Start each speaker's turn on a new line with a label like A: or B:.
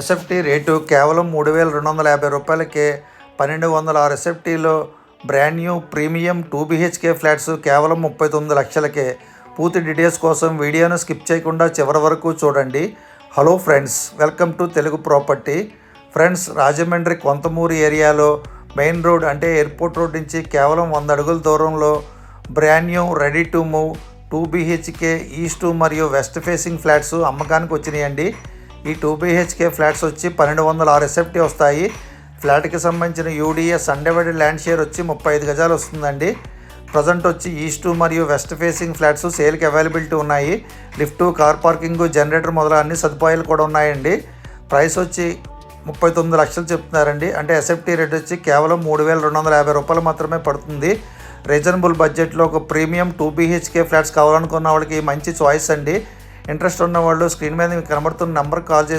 A: SFT rate కేవలం మూడు వేల రెండు వందల యాభై రూపాయలకే పన్నెండు వందల ఆరు ఎస్ఎఫ్టీలో. Brand new premium two BHK flats కేవలం ముప్పై తొమ్మిది లక్షలకే. పూర్తి డీటెయిల్స్ కోసం వీడియోను స్కిప్ చేయకుండా చివరి వరకు చూడండి. Hello friends welcome to Telugu property. Friends Rajahmundry Kontamuru ఏరియాలో మెయిన్ రోడ్ అంటే ఎయిర్పోర్ట్ రోడ్ నుంచి కేవలం వంద అడుగుల దూరంలో brand new ready to move two BHK east మరియు వెస్ట్ ఫేసింగ్ ఫ్లాట్స్ అమ్మకానికి వచ్చినాయండి. ఈ టూ బీహెచ్కే ఫ్లాట్స్ వచ్చి పన్నెండు వందల ఆరు ఎస్ఎఫ్టీ వస్తాయి. ఫ్లాట్కి సంబంధించిన యూడిఎస్ అండర్వైడెడ్ ల్యాండ్ షేర్ వచ్చి ముప్పై ఐదు గజాలు వస్తుందండి. ప్రజెంట్ వచ్చి ఈస్ట్ మరియు వెస్ట్ ఫేసింగ్ ఫ్లాట్స్ సేల్కి అవైలబిలిటీ ఉన్నాయి. లిఫ్ట్ కార్ పార్కింగ్ జనరేటర్ మొదలు అన్ని సదుపాయాలు కూడా ఉన్నాయండి. ప్రైస్ వచ్చి ముప్పై తొమ్మిది లక్షలు చెప్తున్నారండి. అంటే ఎస్ఎఫ్టీ రేట్ వచ్చి కేవలం మూడు వేల రెండు వందల యాభై రూపాయలు మాత్రమే పడుతుంది. రీజనబుల్ బడ్జెట్లో ఒక ప్రీమియం టూ బీహెచ్కే ఫ్లాట్స్ కావాలనుకున్న వాళ్ళకి మంచి చాయిస్ అండి. ఇంట్రెస్ట్ ఉన్న వాళ్ళు స్క్రీన్ మీద మీకు కనబడుతున్న నెంబర్ కాల్ చేసి